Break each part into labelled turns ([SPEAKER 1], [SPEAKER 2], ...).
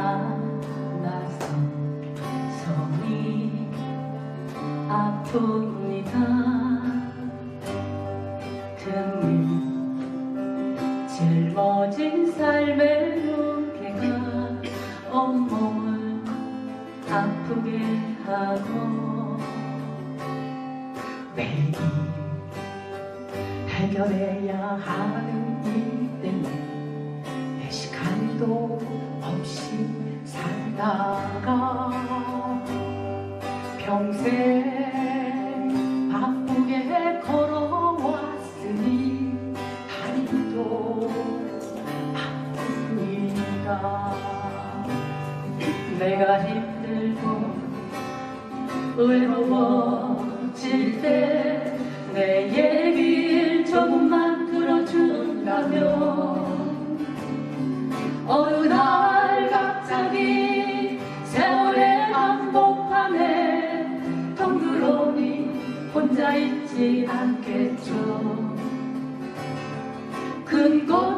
[SPEAKER 1] 만나서 손이 아픕니다 금일 짊어진 삶의 무게가 온몸을 아프게 하고 매일 해결해야 하는 일 때문에 내 시간도 살다가 평생 바쁘게 걸어왔으니 다리도 아픕니다. 내가 힘들고 외로워질 때 내 얘기를 조금만 있지 않겠죠. 큰것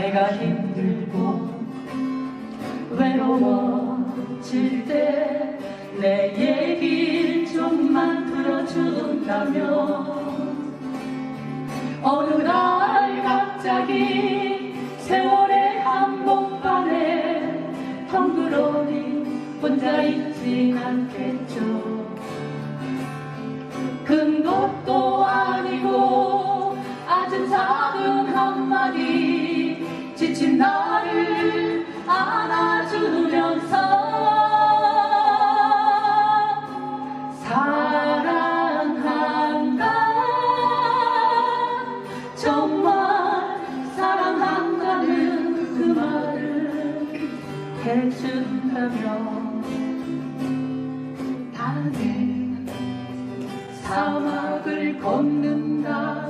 [SPEAKER 1] 내가 힘들고 외로워질 때 내 얘기를 좀만 들어준다면 어느 날 갑자기 세월의 한복판에 덩그러니 혼자 있진 않겠죠. 큰 것도 아니고 아주 작은 한마디 지친 나를 안아주면서 사랑한다. 정말 사랑한다는 그 말을 해준다면 나는 사막을 걷는다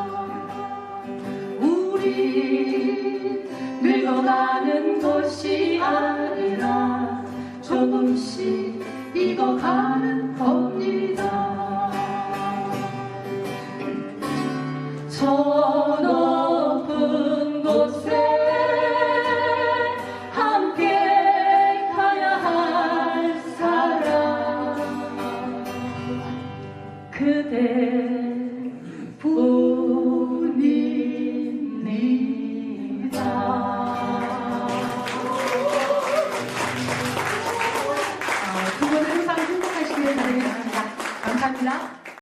[SPEAKER 1] 그대 뿐